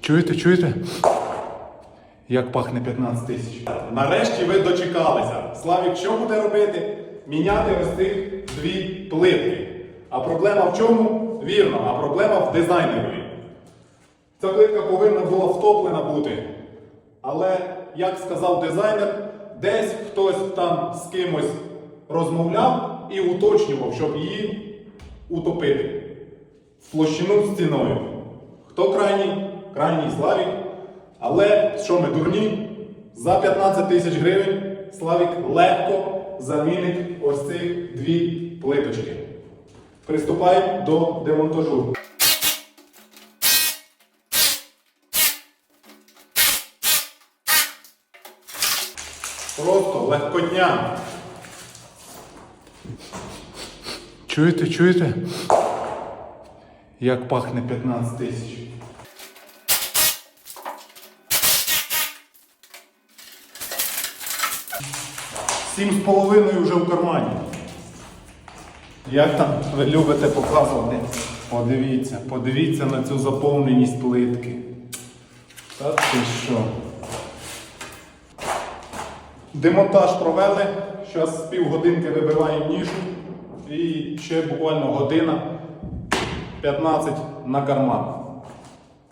Чуєте, чуєте? Як пахне 15 тисяч. Нарешті ви дочекалися. Славік, що буде робити? Міняти ось цих дві плитки. А проблема в чому? Вірно, а проблема в дизайнерові. Ця плитка повинна була втоплена бути. Але, як сказав дизайнер, десь хтось там з кимось розмовляв і уточнював, щоб її утопити в площину з ціною. Хто крайній? Крайній Славік. Але що ми дурні? За 15 тисяч гривень Славік легко замінить ось цих дві плиточки. Приступаємо до демонтажу. Просто легкотня. Чуєте, чуєте? Як пахне 15 тисяч. Сім з половиною вже в кармані. Як там ви любите показувати? Подивіться, подивіться на цю заповненість плитки. Та ти що? Демонтаж провели. Зараз півгодинки вибиваємо нішу. І ще буквально година 15 на карман.